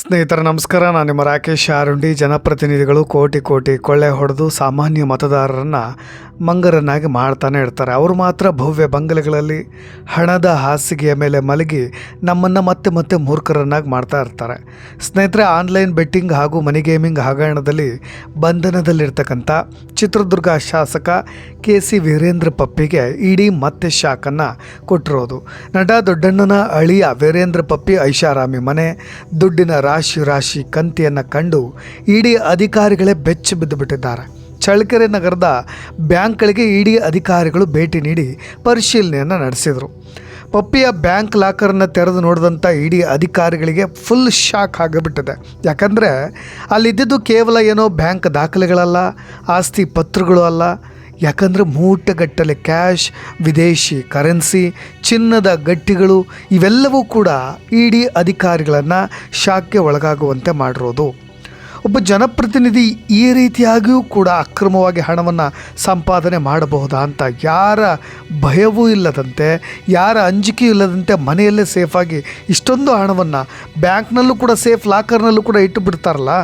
ಸ್ನೇಹಿತರ, ನಮಸ್ಕಾರ. ನಾನು ನಿಮ್ಮ ರಾಕೇಶ್ ಆರುಂಡಿ. ಜನಪ್ರತಿನಿಧಿಗಳು ಕೋಟಿ ಕೋಟಿ ಕೊಳ್ಳೆ ಹೊಡೆದು ಸಾಮಾನ್ಯ ಮತದಾರರನ್ನು ಮಂಗರನ್ನಾಗಿ ಮಾಡ್ತಾನೆ ಇರ್ತಾರೆ. ಅವರು ಮಾತ್ರ ಭವ್ಯ ಬಂಗಲೆಗಳಲ್ಲಿ ಹಣದ ಹಾಸಿಗೆಯ ಮೇಲೆ ಮಲಗಿ ನಮ್ಮನ್ನು ಮತ್ತೆ ಮತ್ತೆ ಮೂರ್ಖರನ್ನಾಗಿ ಮಾಡ್ತಾ ಇರ್ತಾರೆ. ಸ್ನೇಹಿತರೆ, ಆನ್ಲೈನ್ ಬೆಟ್ಟಿಂಗ್ ಹಾಗೂ ಮನಿ ಗೇಮಿಂಗ್ ಹಗರಣದಲ್ಲಿ ಬಂಧನದಲ್ಲಿರ್ತಕ್ಕಂಥ ಚಿತ್ರದುರ್ಗ ಶಾಸಕ ಕೆ ಸಿ ವೀರೇಂದ್ರ ಪಪ್ಪಿಗೆ ಇಡೀ ಮತ್ತೆ ಶಾಕನ್ನು ಕೊಟ್ಟಿರೋದು. ನಟ ದೊಡ್ಡಣ್ಣನ ಅಳಿಯ ವೀರೇಂದ್ರ ಪಪ್ಪಿ ಐಷಾರಾಮಿ ಮನೆ, ದುಡ್ಡಿನ ರಾಶಿ ರಾಶಿ ಕಂತಿಯನ್ನು ಕಂಡು ಇಡೀ ಅಧಿಕಾರಿಗಳೇ ಬೆಚ್ಚಿ ಬಿದ್ದು ಬಿಟ್ಟಿದ್ದಾರೆ ಚಳ್ಳಕೆರೆ ನಗರದ ಬ್ಯಾಂಕ್ಗಳಿಗೆ ಇಡೀ ಅಧಿಕಾರಿಗಳು ಭೇಟಿ ನೀಡಿ ಪರಿಶೀಲನೆಯನ್ನು ನಡೆಸಿದರು. ಪಪ್ಪಿಯ ಬ್ಯಾಂಕ್ ಲಾಕರನ್ನು ತೆರೆದು ನೋಡಿದಂಥ ಇಡೀ ಅಧಿಕಾರಿಗಳಿಗೆ ಫುಲ್ ಶಾಕ್ ಆಗಿಬಿಟ್ಟಿದೆ. ಯಾಕಂದರೆ ಅಲ್ಲಿದ್ದಿದ್ದು ಕೇವಲ ಏನೋ ಬ್ಯಾಂಕ್ ದಾಖಲೆಗಳಲ್ಲ, ಆಸ್ತಿ ಪತ್ರಗಳು ಅಲ್ಲ ಯಾಕಂದರೆ ಮೂಟಗಟ್ಟಲೆ ಕ್ಯಾಶ್ ವಿದೇಶಿ ಕರೆನ್ಸಿ ಚಿನ್ನದ ಗಟ್ಟಿಗಳು, ಇವೆಲ್ಲವೂ ಕೂಡ ಇಡಿ ಅಧಿಕಾರಿಗಳನ್ನು ಶಾಕ್ಗೆ ಒಳಗಾಗುವಂತೆ ಮಾಡಿರೋದು. ಒಬ್ಬ ಜನಪ್ರತಿನಿಧಿ ಈ ರೀತಿಯಾಗಿಯೂ ಕೂಡ ಅಕ್ರಮವಾಗಿ ಹಣವನ್ನು ಸಂಪಾದನೆ ಮಾಡಬಹುದಾ ಅಂತ ಯಾರ ಭಯವೂ ಇಲ್ಲದಂತೆ, ಯಾರ ಅಂಜಿಕೆಯೂ ಇಲ್ಲದಂತೆ ಮನೆಯಲ್ಲೇ ಸೇಫಾಗಿ ಇಷ್ಟೊಂದು ಹಣವನ್ನು ಬ್ಯಾಂಕ್ನಲ್ಲೂ ಕೂಡ ಸೇಫ್ ಲಾಕರ್ನಲ್ಲೂ ಕೂಡ ಇಟ್ಟು ಬಿಡ್ತಾರಲ್ಲ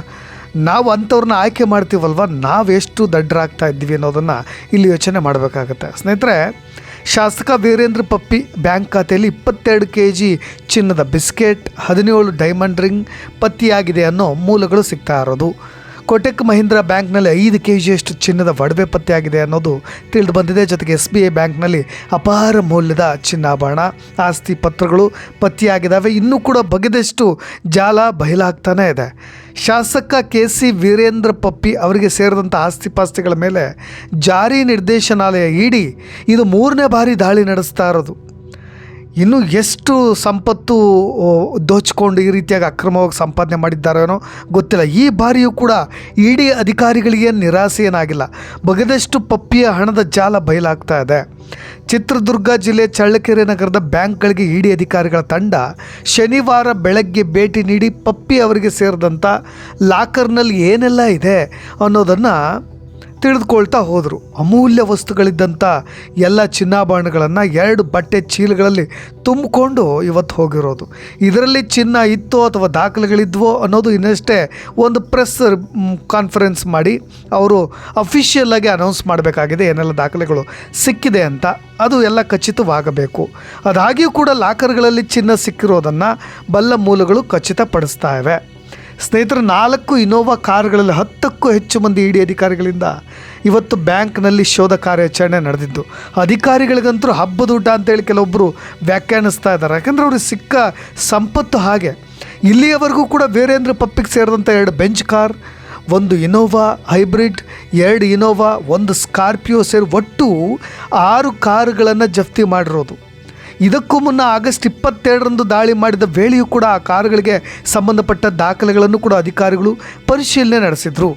ನಾವು ಅಂಥವ್ರನ್ನ ಆಯ್ಕೆ ಮಾಡ್ತೀವಲ್ವ? ನಾವೆಷ್ಟು ದಡ್ಡರಾಗ್ತಾ ಇದ್ದೀವಿ ಅನ್ನೋದನ್ನು ಇಲ್ಲಿ ಯೋಚನೆ ಮಾಡಬೇಕಾಗತ್ತೆ. ಸ್ನೇಹಿತರೆ, ಶಾಸಕ ವೀರೇಂದ್ರ ಪಪ್ಪಿ ಬ್ಯಾಂಕ್ ಖಾತೆಯಲ್ಲಿ ಇಪ್ಪತ್ತೆರಡು ಕೆ ಜಿ ಚಿನ್ನದ ಬಿಸ್ಕೆಟ್, ಹದಿನೇಳು ಡೈಮಂಡ್ ರಿಂಗ್ ಪತ್ತಿಯಾಗಿದೆ ಅನ್ನೋ ಮೂಲಗಳು ಸಿಗ್ತಾ ಇರೋದು. ಕೋಟೆಕ್ ಮಹೀಂದ್ರ ಬ್ಯಾಂಕ್ನಲ್ಲಿ ಐದು ಕೆ ಜಿಯಷ್ಟು ಚಿನ್ನದ ಒಡವೆ ಪತ್ತೆಯಾಗಿದೆ ಅನ್ನೋದು ತಿಳಿದು ಬಂದಿದೆ. ಜೊತೆಗೆ ಎಸ್ ಬಿ ಐ ಬ್ಯಾಂಕ್ನಲ್ಲಿ ಅಪಾರ ಮೌಲ್ಯದ ಚಿನ್ನಾಭರಣ, ಆಸ್ತಿ ಪತ್ರಗಳು ಪತ್ತೆಯಾಗಿದ್ದಾವೆ. ಇನ್ನೂ ಕೂಡ ಬಗೆದಷ್ಟು ಜಾಲ ಬಯಲಾಗ್ತಾನೇ ಇದೆ. ಶಾಸಕ ಕೆ ಸಿ ವೀರೇಂದ್ರ ಪಪ್ಪಿ ಅವರಿಗೆ ಸೇರಿದಂಥ ಆಸ್ತಿಪಾಸ್ತಿಗಳ ಮೇಲೆ ಜಾರಿ ನಿರ್ದೇಶನಾಲಯ ಇಡಿ ಇದು ಮೂರನೇ ಬಾರಿ ದಾಳಿ ನಡೆಸ್ತಾ ಇರೋದು. ಇನ್ನು ಎಷ್ಟು ಸಂಪತ್ತು ದೋಚಿಕೊಂಡು ಈ ರೀತಿಯಾಗಿ ಅಕ್ರಮವಾಗಿ ಸಂಪಾದನೆ ಮಾಡಿದ್ದಾರೇನೋ ಗೊತ್ತಿಲ್ಲ. ಈ ಬಾರಿಯೂ ಕೂಡ ಇಡಿ ಅಧಿಕಾರಿಗಳಿಗೆ ನಿರಾಸೆ ಏನಾಗಿಲ್ಲ. ಬಗೆದಷ್ಟು ಪಪ್ಪಿಯ ಹಣದ ಜಾಲ ಬಯಲಾಗ್ತಾ ಇದೆ. ಚಿತ್ರದುರ್ಗ ಜಿಲ್ಲೆ ಚಳ್ಳಕೆರೆ ನಗರದ ಬ್ಯಾಂಕ್ಗಳಿಗೆ ಇಡಿ ಅಧಿಕಾರಿಗಳ ತಂಡ ಶನಿವಾರ ಬೆಳಗ್ಗೆ ಭೇಟಿ ನೀಡಿ ಪಪ್ಪಿ ಅವರಿಗೆ ಸೇರಿದಂಥ ಲಾಕರ್ನಲ್ಲಿ ಏನೆಲ್ಲ ಇದೆ ಅನ್ನೋದನ್ನು ತಿಳಿದುಕೊಳ್ತಾ ಹೋದರು. ಅಮೂಲ್ಯ ವಸ್ತುಗಳಿದ್ದಂಥ ಎಲ್ಲ ಚಿನ್ನಾಭರಣಗಳನ್ನು ಎರಡು ಬಟ್ಟೆ ಚೀಲಗಳಲ್ಲಿ ತುಂಬಿಕೊಂಡು ಇವತ್ತು ಹೋಗಿರೋದು. ಇದರಲ್ಲಿ ಚಿನ್ನ ಇತ್ತೋ ಅಥವಾ ದಾಖಲೆಗಳಿದ್ವೋ ಅನ್ನೋದು ಇನ್ನಷ್ಟೇ ಒಂದು ಪ್ರೆಸ್ ಕಾನ್ಫರೆನ್ಸ್ ಮಾಡಿ ಅವರು ಅಫಿಷಿಯಲ್ಲಾಗಿ ಅನೌನ್ಸ್ ಮಾಡಬೇಕಾಗಿದೆ ಏನೆಲ್ಲ ದಾಖಲೆಗಳು ಸಿಕ್ಕಿದೆ ಅಂತ. ಅದು ಎಲ್ಲ ಖಚಿತವಾಗಬೇಕು. ಅದಾಗಿಯೂ ಕೂಡ ಲಾಕರ್ಗಳಲ್ಲಿ ಚಿನ್ನ ಸಿಕ್ಕಿರೋದನ್ನು ಬಲ್ಲ ಮೂಲಗಳು ಖಚಿತಪಡಿಸ್ತಾ ಇವೆ. ಸ್ನೇಹಿತರು, ನಾಲ್ಕು ಇನೋವಾ ಕಾರುಗಳಲ್ಲಿ ಹತ್ತಕ್ಕೂ ಹೆಚ್ಚು ಮಂದಿ ಇಡಿ ಅಧಿಕಾರಿಗಳಿಂದ ಇವತ್ತು ಬ್ಯಾಂಕ್ನಲ್ಲಿ ಶೋಧ ಕಾರ್ಯಾಚರಣೆ ನಡೆದಿದ್ದು. ಅಧಿಕಾರಿಗಳಿಗಂತೂ ಹಬ್ಬದ ಊಟ ಅಂತೇಳಿ ಕೆಲವೊಬ್ಬರು ವ್ಯಾಖ್ಯಾನಿಸ್ತಾ ಇದ್ದಾರೆ. ಯಾಕಂದರೆ ಅವ್ರಿಗೆ ಸಿಕ್ಕ ಸಂಪತ್ತು ಹಾಗೆ. ಇಲ್ಲಿಯವರೆಗೂ ಕೂಡ ವೀರೇಂದ್ರ ಪಪ್ಪಿಗೆ ಸೇರಿದಂಥ ಎರಡು ಬೆಂಚ್ ಕಾರ್, ಒಂದು ಇನೋವಾ ಹೈಬ್ರಿಡ್, ಎರಡು ಇನೋವಾ, ಒಂದು ಸ್ಕಾರ್ಪಿಯೋ ಸೇರಿ ಒಟ್ಟು ಆರು ಕಾರುಗಳನ್ನು ಜಪ್ತಿ ಮಾಡಿರೋದು. ಇದಕ್ಕೂ ಮುನ್ನ ಆಗಸ್ಟ್ ಇಪ್ಪತ್ತೆರಡರಂದು ದಾಳಿ ಮಾಡಿದ ವೇಳೆಯೂ ಕೂಡ ಆ ಕಾರುಗಳಿಗೆ ಸಂಬಂಧಪಟ್ಟ ದಾಖಲೆಗಳನ್ನು ಕೂಡ ಅಧಿಕಾರಿಗಳು ಪರಿಶೀಲನೆ ನಡೆಸಿದರು.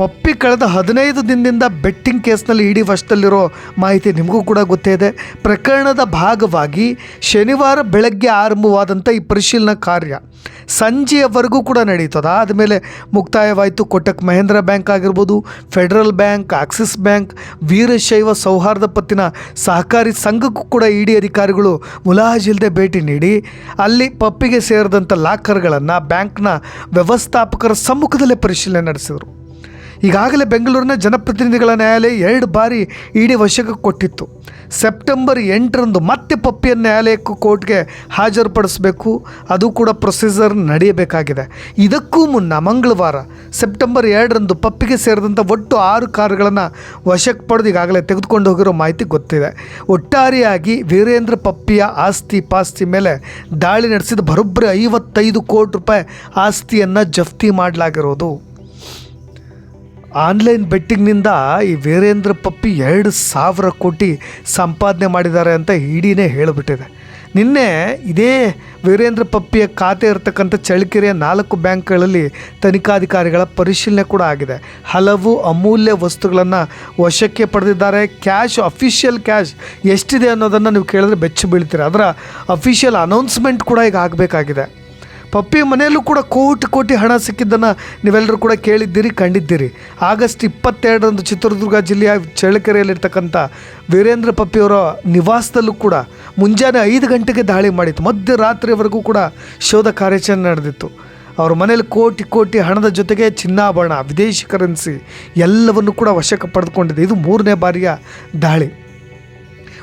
ಪಪ್ಪಿ ಕಳೆದ ಹದಿನೈದು ದಿನದಿಂದ ಬೆಟ್ಟಿಂಗ್ ಕೇಸ್ನಲ್ಲಿ ಇಡಿ ವಶದಲ್ಲಿರೋ ಮಾಹಿತಿ ನಿಮಗೂ ಕೂಡ ಗೊತ್ತೇ ಇದೆ. ಪ್ರಕರಣದ ಭಾಗವಾಗಿ ಶನಿವಾರ ಬೆಳಗ್ಗೆ ಆರಂಭವಾದಂಥ ಈ ಪರಿಶೀಲನಾ ಕಾರ್ಯ ಸಂಜೆಯವರೆಗೂ ಕೂಡ ನಡೀತದ. ಆದಮೇಲೆ ಮುಕ್ತಾಯವಾಯಿತು. ಕೊಟ್ಟಕ್ ಮಹೇಂದ್ರ ಬ್ಯಾಂಕ್ ಆಗಿರ್ಬೋದು, federal bank, Axis bank, Veerashaiva ಸೌಹಾರ್ದ ಪತ್ತಿನ ಸಹಕಾರಿ ಸಂಘಕ್ಕೂ ಕೂಡ ಇಡಿ ಅಧಿಕಾರಿಗಳು ಮುಲಾಜಿಲ್ಲದೆ ಭೇಟಿ ನೀಡಿ, ಅಲ್ಲಿ ಪಪ್ಪಿಗೆ ಸೇರಿದಂಥ ಲಾಕರ್ಗಳನ್ನು ಬ್ಯಾಂಕ್ನ ವ್ಯವಸ್ಥಾಪಕರ ಸಮ್ಮುಖದಲ್ಲೇ ಪರಿಶೀಲನೆ ನಡೆಸಿದರು. ಈಗಾಗಲೇ ಬೆಂಗಳೂರಿನ ಜನಪ್ರತಿನಿಧಿಗಳ ನ್ಯಾಯಾಲಯ ಎರಡು ಬಾರಿ ಇಡಿ ವಶಕ್ಕೆ ಕೊಟ್ಟಿತ್ತು. ಸೆಪ್ಟೆಂಬರ್ ಎಂಟರಂದು ಮತ್ತೆ ಪಪ್ಪಿಯನ್ನು ನ್ಯಾಯಾಲಯಕ್ಕೆ ಕೋರ್ಟ್ಗೆ ಹಾಜರುಪಡಿಸಬೇಕು. ಅದು ಕೂಡ ಪ್ರೊಸೀಜರ್ ನಡೆಯಬೇಕಾಗಿದೆ. ಇದಕ್ಕೂ ಮುನ್ನ ಮಂಗಳವಾರ ಸೆಪ್ಟೆಂಬರ್ ಎರಡರಂದು ಪಪ್ಪಿಗೆ ಸೇರಿದಂಥ ಒಟ್ಟು ಆರು ಕಾರುಗಳನ್ನು ವಶಕ್ಕೆ ಪಡೆದು ಈಗಾಗಲೇ ತೆಗೆದುಕೊಂಡು ಹೋಗಿರೋ ಮಾಹಿತಿ ಗೊತ್ತಿದೆ. ಒಟ್ಟಾರೆಯಾಗಿ ವೀರೇಂದ್ರ ಪಪ್ಪಿಯ ಆಸ್ತಿ ಪಾಸ್ತಿ ಮೇಲೆ ದಾಳಿ ನಡೆಸಿದ ಬರೋಬ್ಬರಿ ಐವತ್ತೈದು ಕೋಟಿ ರೂಪಾಯಿ ಆಸ್ತಿಯನ್ನು ಜಪ್ತಿ ಮಾಡಲಾಗಿರೋದು. ಆನ್ಲೈನ್ ಬೆಟ್ಟಿಂಗ್ನಿಂದ ಈ ವೀರೇಂದ್ರ ಪಪ್ಪಿ ಎರಡು ಸಾವಿರ ಕೋಟಿ ಸಂಪಾದನೆ ಮಾಡಿದ್ದಾರೆ ಅಂತ ಇಡೀನೇ ಹೇಳಿಬಿಟ್ಟಿದೆ. ನಿನ್ನೆ ಇದೇ ವೀರೇಂದ್ರ ಪಪ್ಪಿಯ ಖಾತೆ ಇರತಕ್ಕಂಥ ಚಳ್ಳಕೆರೆಯ ನಾಲ್ಕು ಬ್ಯಾಂಕ್ಗಳಲ್ಲಿ ತನಿಖಾಧಿಕಾರಿಗಳ ಪರಿಶೀಲನೆ ಕೂಡ ಆಗಿದೆ. ಹಲವು ಅಮೂಲ್ಯ ವಸ್ತುಗಳನ್ನು ವಶಕ್ಕೆ ಪಡೆದಿದ್ದಾರೆ. ಕ್ಯಾಶ್, ಅಫಿಷಿಯಲ್ ಕ್ಯಾಶ್ ಎಷ್ಟಿದೆ ಅನ್ನೋದನ್ನು ನೀವು ಕೇಳಿದ್ರೆ ಬೆಚ್ಚು ಬೀಳ್ತೀರ. ಅದರ ಅಫಿಷಿಯಲ್ ಅನೌನ್ಸ್ಮೆಂಟ್ ಕೂಡ ಈಗ ಆಗಬೇಕಾಗಿದೆ. ಪಪ್ಪಿ ಮನೆಯಲ್ಲೂ ಕೂಡ ಕೋಟಿ ಕೋಟಿ ಹಣ ಸಿಕ್ಕಿದ್ದನ್ನು ನೀವೆಲ್ಲರೂ ಕೂಡ ಕೇಳಿದ್ದೀರಿ, ಕಂಡಿದ್ದೀರಿ. ಆಗಸ್ಟ್ ಇಪ್ಪತ್ತೆರಡರಂದು ಚಿತ್ರದುರ್ಗ ಜಿಲ್ಲೆಯ ಚಳ್ಳಕೆರೆಯಲ್ಲಿರ್ತಕ್ಕಂಥ ವೀರೇಂದ್ರ ಪಪ್ಪಿಯವರ ನಿವಾಸದಲ್ಲೂ ಕೂಡ ಮುಂಜಾನೆ ಐದು ಗಂಟೆಗೆ ದಾಳಿ ಮಾಡಿತ್ತು. ಮಧ್ಯರಾತ್ರಿವರೆಗೂ ಕೂಡ ಶೋಧ ಕಾರ್ಯಾಚರಣೆ ನಡೆದಿತ್ತು. ಅವ್ರ ಮನೇಲಿ ಕೋಟಿ ಕೋಟಿ ಹಣದ ಜೊತೆಗೆ ಚಿನ್ನಾಭರಣ, ವಿದೇಶಿ ಕರೆನ್ಸಿ ಎಲ್ಲವನ್ನು ಕೂಡ ವಶಕ್ಕೆ ಪಡೆದುಕೊಂಡಿದೆ. ಇದು ಮೂರನೇ ಬಾರಿಯ ದಾಳಿ.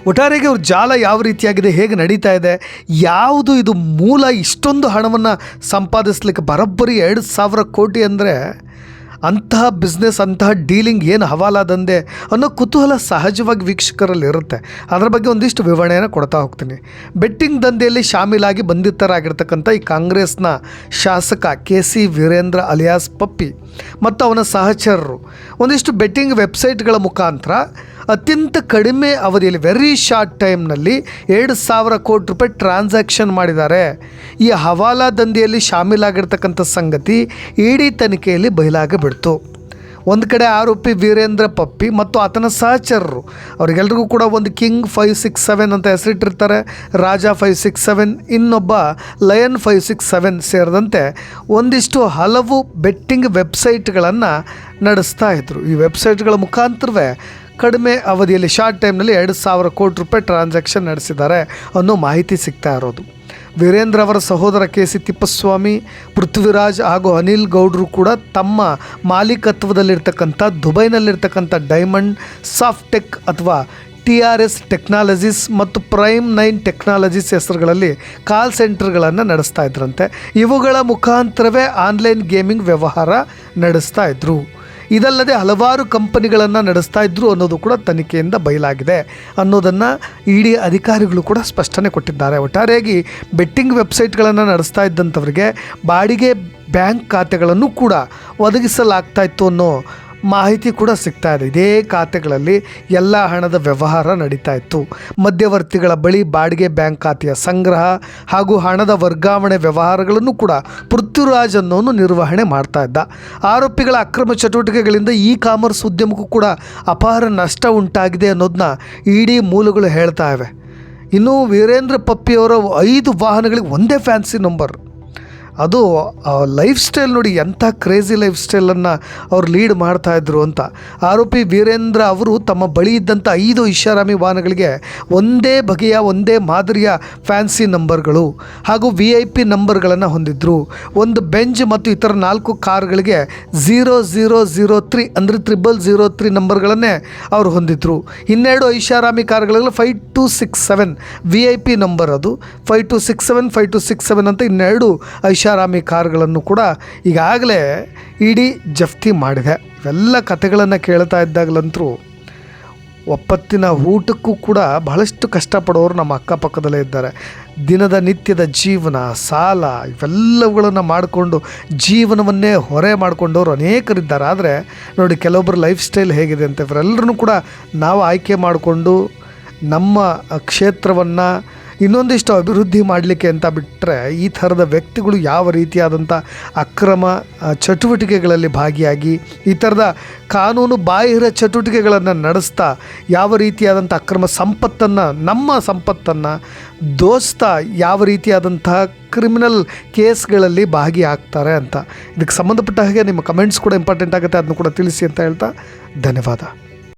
ಒಟ್ಟಾರೆಗೆ ಅವ್ರ ಜಾಲ ಯಾವ ರೀತಿಯಾಗಿದೆ, ಹೇಗೆ ನಡೀತಾ ಇದೆ, ಯಾವುದು ಇದು ಮೂಲ, ಇಷ್ಟೊಂದು ಹಣವನ್ನು ಸಂಪಾದಿಸ್ಲಿಕ್ಕೆ ಬರೋಬ್ಬರಿ ಎರಡು ಸಾವಿರ ಕೋಟಿ ಅಂದರೆ ಅಂತಹ ಬಿಸ್ನೆಸ್ ಅಂತಹ ಡೀಲಿಂಗ್ ಏನು ಹವಾಲ ಅನ್ನೋ ಕುತೂಹಲ ಸಹಜವಾಗಿ ವೀಕ್ಷಕರಲ್ಲಿ ಇರುತ್ತೆ. ಅದರ ಬಗ್ಗೆ ಒಂದಿಷ್ಟು ವಿವರಣೆಯನ್ನು ಕೊಡ್ತಾ ಹೋಗ್ತೀನಿ. ಬೆಟ್ಟಿಂಗ್ ದಂಧೆಯಲ್ಲಿ ಶಾಮೀಲಾಗಿ ಬಂಧಿತರಾಗಿರ್ತಕ್ಕಂಥ ಈ ಕಾಂಗ್ರೆಸ್ನ ಶಾಸಕ K C Veerendra alias Puppy ಮತ್ತು ಅವನ ಸಹಚರರು. ಒಂದಿಷ್ಟು ಬೆಟ್ಟಿಂಗ್ ವೆಬ್ಸೈಟ್ಗಳ ಮುಖಾಂತರ ಅತ್ಯಂತ ಕಡಿಮೆ ಅವಧಿಯಲ್ಲಿ ವೆರಿ ಶಾರ್ಟ್ ಟೈಮ್ನಲ್ಲಿ ಎರಡು ಸಾವಿರ ಕೋಟಿ ರೂಪಾಯಿ ಟ್ರಾನ್ಸಾಕ್ಷನ್ ಮಾಡಿದ್ದಾರೆ. ಈ ಹವಾಲಾ ದಂಧೆಯಲ್ಲಿ ಶಾಮೀಲಾಗಿರ್ತಕ್ಕಂಥ ಸಂಗತಿ ಇಡೀ ತನಿಖೆಯಲ್ಲಿ ಬಯಲಾಗಿಬಿಡ್ತು ಒಂದು ಕಡೆ ಆರೋಪಿ ವೀರೇಂದ್ರ ಪಪ್ಪಿ ಮತ್ತು ಆತನ ಸಹಚರರು, ಅವರಿಗೆಲ್ರಿಗೂ ಕೂಡ ಒಂದು ಕಿಂಗ್ ಫೈವ್ ಸಿಕ್ಸ್ ಸೆವೆನ್ ಅಂತ ಹೆಸರಿಟ್ಟಿರ್ತಾರೆ. ರಾಜ ಫೈವ್ ಸಿಕ್ಸ್ ಸೆವೆನ್ ಇನ್ನೊಬ್ಬ ಲಯನ್ ಫೈವ್ ಸಿಕ್ಸ್ ಸೆವೆನ್ ಸೇರಿದಂತೆ ಒಂದಿಷ್ಟು ಹಲವು ಬೆಟ್ಟಿಂಗ್ ವೆಬ್ಸೈಟ್ಗಳನ್ನು ನಡೆಸ್ತಾ ಇದ್ದರು ಈ ವೆಬ್ಸೈಟ್ಗಳ ಮುಖಾಂತರವೇ ಕಡಿಮೆ ಅವಧಿಯಲ್ಲಿ ಶಾರ್ಟ್ ಟೈಮ್ನಲ್ಲಿ ಎರಡು ಸಾವಿರ ಕೋಟಿ ರೂಪಾಯಿ ಟ್ರಾನ್ಸಾಕ್ಷನ್ ನಡೆಸಿದ್ದಾರೆ ಅನ್ನೋ ಮಾಹಿತಿ ಸಿಗ್ತಾ ಇರೋದು. ವೀರೇಂದ್ರ ಅವರ ಸಹೋದರ ಕೆ ಸಿ ತಿಪ್ಪಸ್ವಾಮಿ, ಪೃಥ್ವಿರಾಜ್ ಹಾಗೂ ಅನಿಲ್ ಗೌಡ್ರು ಕೂಡ ತಮ್ಮ ಮಾಲೀಕತ್ವದಲ್ಲಿರ್ತಕ್ಕಂಥ, ದುಬೈನಲ್ಲಿರ್ತಕ್ಕಂಥ ಡೈಮಂಡ್, ಸಾಫ್ಟೆಕ್ ಅಥವಾ ಟಿ ಆರ್ ಎಸ್ ಟೆಕ್ನಾಲಜೀಸ್ ಮತ್ತು ಪ್ರೈಮ್ ನೈನ್ ಟೆಕ್ನಾಲಜೀಸ್ ಹೆಸರುಗಳಲ್ಲಿ ಕಾಲ್ ಸೆಂಟರ್ಗಳನ್ನು ನಡೆಸ್ತಾ ಇದ್ರಂತೆ. ಇವುಗಳ ಮುಖಾಂತರವೇ ಆನ್ಲೈನ್ ಗೇಮಿಂಗ್ ವ್ಯವಹಾರ ನಡೆಸ್ತಾ ಇದ್ರು. ಇದಲ್ಲದೆ ಹಲವಾರು ಕಂಪನಿಗಳನ್ನು ನಡೆಸ್ತಾ ಇದ್ರು ಅನ್ನೋದು ಕೂಡ ತನಿಖೆಯಿಂದ ಬಯಲಾಗಿದೆ. ಅನ್ನೋದನ್ನು ಇಡಿ ಅಧಿಕಾರಿಗಳು ಕೂಡ ಸ್ಪಷ್ಟನೆ ಕೊಟ್ಟಿದ್ದಾರೆ. ಒಟ್ಟಾರೆಯಾಗಿ ಬೆಟ್ಟಿಂಗ್ ವೆಬ್ಸೈಟ್ಗಳನ್ನು ನಡೆಸ್ತಾ ಇದ್ದಂಥವ್ರಿಗೆ ಬಾಡಿಗೆ ಬ್ಯಾಂಕ್ ಖಾತೆಗಳನ್ನು ಕೂಡ ಒದಗಿಸಲಾಗ್ತಾ ಇತ್ತು ಅನ್ನೋ ಮಾಹಿತಿ ಕೂಡ ಸಿಗ್ತಾ ಇದೆ. ಇದೇ ಖಾತೆಗಳಲ್ಲಿ ಎಲ್ಲ ಹಣದ ವ್ಯವಹಾರ ನಡೀತಾ ಇತ್ತು. ಮಧ್ಯವರ್ತಿಗಳ ಬಳಿ ಬಾಡಿಗೆ ಬ್ಯಾಂಕ್ ಖಾತೆಯ ಸಂಗ್ರಹ ಹಾಗೂ ಹಣದ ವರ್ಗಾವಣೆ ವ್ಯವಹಾರಗಳನ್ನು ಕೂಡ ಪೃಥ್ವಿರಾಜ್ ಅನ್ನೋನು ನಿರ್ವಹಣೆ ಮಾಡ್ತಾ ಇದ್ದ. ಆರೋಪಿಗಳ ಅಕ್ರಮ ಚಟುವಟಿಕೆಗಳಿಂದ ಇ ಕಾಮರ್ಸ್ ಉದ್ಯಮಕ್ಕೂ ಕೂಡ ಅಪಾರ ನಷ್ಟ ಉಂಟಾಗಿದೆ ಅನ್ನೋದನ್ನ ಇಡೀ ಮೂಲಗಳು ಹೇಳ್ತಾ ಇವೆ. ಇನ್ನು ವೀರೇಂದ್ರ ಪಪ್ಪಿಯವರ ಐದು ವಾಹನಗಳಿಗೆ ಒಂದೇ ಫ್ಯಾನ್ಸಿ ನಂಬರ್ ಅದು ಲೈಫ್ ಸ್ಟೈಲ್ ನೋಡಿ ಎಂಥ ಕ್ರೇಜಿ ಲೈಫ್ ಸ್ಟೈಲನ್ನು ಅವ್ರು ಲೀಡ್ ಮಾಡ್ತಾ ಇದ್ರು ಅಂತ. ಆರೋಪಿ ವೀರೇಂದ್ರ ಅವರು ತಮ್ಮ ಬಳಿ ಇದ್ದಂಥ ಐದು ಇಶಾರಾಮಿ ವಾಹನಗಳಿಗೆ ಒಂದೇ ಬಗೆಯ, ಒಂದೇ ಮಾದರಿಯ ಫ್ಯಾನ್ಸಿ ನಂಬರ್ಗಳು ಹಾಗೂ ವಿ ಐ ಪಿ ನಂಬರ್ಗಳನ್ನು ಹೊಂದಿದ್ರು. ಒಂದು ಬೆಂಜ್ ಮತ್ತು ಇತರ ನಾಲ್ಕು ಕಾರ್ಗಳಿಗೆ ಝೀರೋ ಝೀರೋ ಝೀರೋ ತ್ರೀ ಅಂದರೆ ತ್ರಿಬಲ್ ಝೀರೋ ತ್ರೀ ನಂಬರ್ಗಳನ್ನೇ ಅವರು ಹೊಂದಿದ್ರು. ಇನ್ನೆರಡು ಐಷಾರಾಮಿ ಕಾರ್ಗಳಲ್ಲಿ five two six seven V I P number ಅದು. Five two six seven five two six seven ಅಂತ ಇನ್ನೆರಡು ಐಷಾರಾಮಿ ಕಾರುಗಳನ್ನು ಕೂಡ ಈಗಾಗಲೇ ಇಡೀ ಜಪ್ತಿ ಮಾಡಿದೆ. ಇವೆಲ್ಲ ಕಥೆಗಳನ್ನು ಕೇಳ್ತಾ ಇದ್ದಾಗಲಂತರೂ ಒಪ್ಪತ್ತಿನ ಊಟಕ್ಕೂ ಕೂಡ ಬಹಳಷ್ಟು ಕಷ್ಟಪಡೋರು ನಮ್ಮ ಅಕ್ಕಪಕ್ಕದಲ್ಲೇ ಇದ್ದಾರೆ. ದಿನದ ನಿತ್ಯದ ಜೀವನ, ಸಾಲ ಇವೆಲ್ಲವುಗಳನ್ನು ಮಾಡಿಕೊಂಡು ಜೀವನವನ್ನೇ ಹೊರೆ ಮಾಡಿಕೊಂಡವರು ಅನೇಕರಿದ್ದಾರೆ. ಆದರೆ ನೋಡಿ ಕೆಲವೊಬ್ಬರ ಲೈಫ್ ಸ್ಟೈಲ್ ಹೇಗಿದೆ ಅಂತ ಇವರೆಲ್ಲರೂ ಕೂಡ ನಾವು ಆಯ್ಕೆ ಮಾಡಿಕೊಂಡು ನಮ್ಮ ಕ್ಷೇತ್ರವನ್ನು ಇನ್ನೊಂದಿಷ್ಟು ಅಭಿವೃದ್ಧಿ ಮಾಡಲಿಕ್ಕೆ ಅಂತ ಬಿಟ್ಟರೆ ಈ ಥರದ ವ್ಯಕ್ತಿಗಳು ಯಾವ ರೀತಿಯಾದಂಥ ಅಕ್ರಮ ಚಟುವಟಿಕೆಗಳಲ್ಲಿ ಭಾಗಿಯಾಗಿ, ಈ ಥರದ ಕಾನೂನು ಬಾಹಿರ ಚಟುವಟಿಕೆಗಳನ್ನು ನಡೆಸ್ತಾ, ಯಾವ ರೀತಿಯಾದಂಥ ಅಕ್ರಮ ಸಂಪತ್ತನ್ನು, ನಮ್ಮ ಸಂಪತ್ತನ್ನು ದೋಸ್ತಾ, ಯಾವ ರೀತಿಯಾದಂತಹ ಕ್ರಿಮಿನಲ್ ಕೇಸ್ಗಳಲ್ಲಿ ಭಾಗಿಯಾಗ್ತಾರೆ ಅಂತ. ಇದಕ್ಕೆ ಸಂಬಂಧಪಟ್ಟ ಹಾಗೆ ನಿಮ್ಮ ಕಮೆಂಟ್ಸ್ ಕೂಡ ಇಂಪಾರ್ಟೆಂಟ್ ಆಗುತ್ತೆ, ಅದನ್ನು ಕೂಡ ತಿಳಿಸಿ ಅಂತ ಹೇಳ್ತಾ ಧನ್ಯವಾದ.